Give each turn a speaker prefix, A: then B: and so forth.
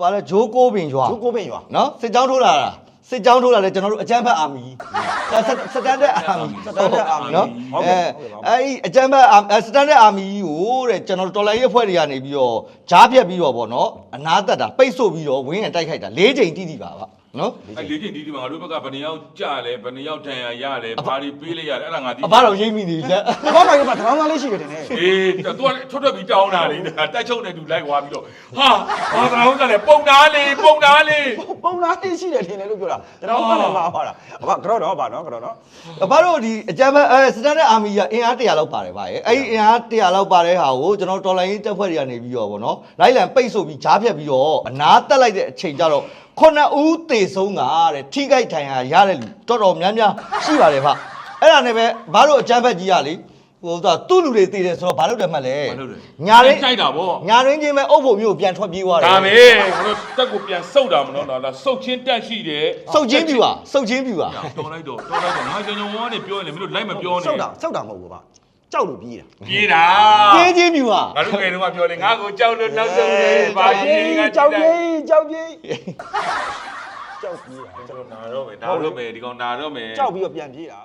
A: ဘာလဲဂျိုးကိုပင်ရွာ
B: ဂျိုးကိုပင်ရွာ
A: နော်စစ်ကြောင်းထိုးလာတာစစ်ကြောင်းထိုးလာလဲကျွန်တော်တို့အကြမ်းဖက်အာမီအဲစစတန်ဒတ်အာမီ
B: စတန်ဒတ်အာမီ
A: နော်
B: ဟုတ်
A: အဲ
B: ကဲ့ဟုတ်ကဲ့ပါ
A: အဲဒီအကြမ်းဖက်အာအဲစတန်ဒတ်အာမီကိုတဲ့ကျွန်တော်တို့တော်လိုင်းရေးအဖွဲ့တွေကနေပြီးတော့ဂျားပြက်ပြီးတော့ဗောနော်အနာတက်တာပိတ်ဆို့ပြီးတော့ဝင်းရံတိုက်ခိုက်တာ၄ချိန်တိတိပါပါ နော်
C: အဲ့လေးချင်းဒီဒီမှာငါတို့ဘက်ကဘယ်နှယောက်ကြလဲဘယ်နှယောက်တန်ရရတယ်ဘာတွေပေးလိုက်ရတယ်အဲ့ဒါငါဒီ
A: အဘတော်ရိပ်မိနေလက်
B: ဒီဘောမှာကတရောင်းသားလေးရှိတယ်တင်နေ
C: အေးသူကထွက်ထွက်ပြီးတောင်းတာလေတိုက်ချုပ်နေသူလိုက်သွားပြီးတော့ဟာဘာသာဟုတ်တယ်ပုံသားလေးပုံသားလေး
B: ပုံလားလေးရှိတယ်တင်နေလို့ပြောတာတရောင်းသားလည်းမှာပါတာအဘကတော့တော့ပါနော်ကတော့နော်
A: အဘတို့ဒီအကြမ်းဖက်အဲစတန်ဒတ်အာမီကအင်အား100လောက်ပါတယ်ဗျာအဲ့ဒီအင်အား100လောက်ပါတဲ့ဟာကိုကျွန်တော်တော်လိုင်းရေးတပ်ဖွဲ့တွေကနေပြီးတော့ဗောနော်လိုက်လံပိတ်ဆို့ပြီးဂျားပြက်ပြီးတော့အနာတက်လိုက်တဲ့အချိန်ကျတော့ ခုနှစ်ဦးသေဆုံးတာတဲ့ထိခိုက်ထိုင်ရာရတဲ့လူတော်တော်များများရှိပါတယ်ဗျအဲ့ဒါနဲ့ပဲဘာလို့အကြမ်းဖက်ကြီးကလေဟိုတော့သူ့လူတွေသေတယ်ဆိုတော့ဘာလို့တယ်မှတ်လဲညာရင်း
C: ကြိုက်တာဗော
A: ညာရင်းချင်းပဲအုပ်ဖို့မျိုးပြန်ထွက်ပြေးသွားတယ်
C: ဒါပဲငါတို့တက်ကိုပြန်စုတ်တာမလို့တော့ဒါစုတ်ချင်းတက်ရှိတယ်
A: စုတ်ချင်းပြူပါစုတ်ချင်းပြူပါ
C: တော်လိုက်တော့တော်လိုက်တော့ငါကြောင်ကြောင်ဝါးနေပြောရင်လည်းမင်းတို့လိုက်မပြောနဲ့
B: စောက်တာစောက်တာမဟုတ်ဘူးဗျကြောက်လို့ပြေးတာ
C: ပြေးတာ
A: ပြေးချင်းပြူပါ
C: ငါတို့ငယ်တုန်းကပြောလေငါကိုကြောက်လို့နောက်ဆုံးနေပါ
B: ကြောက်
C: ကြီး
B: ပြေး
C: ငါ
B: ကြောက်ပြေးကြောက်ပြေးကြောက်ပြေးတာ
C: ကျွန်တော်နာတော့မယ်နာတော့မယ်ဒီကောင်နာတော့မယ်
B: ကြောက်ပြီးတော့ပြန်ပြေးတာ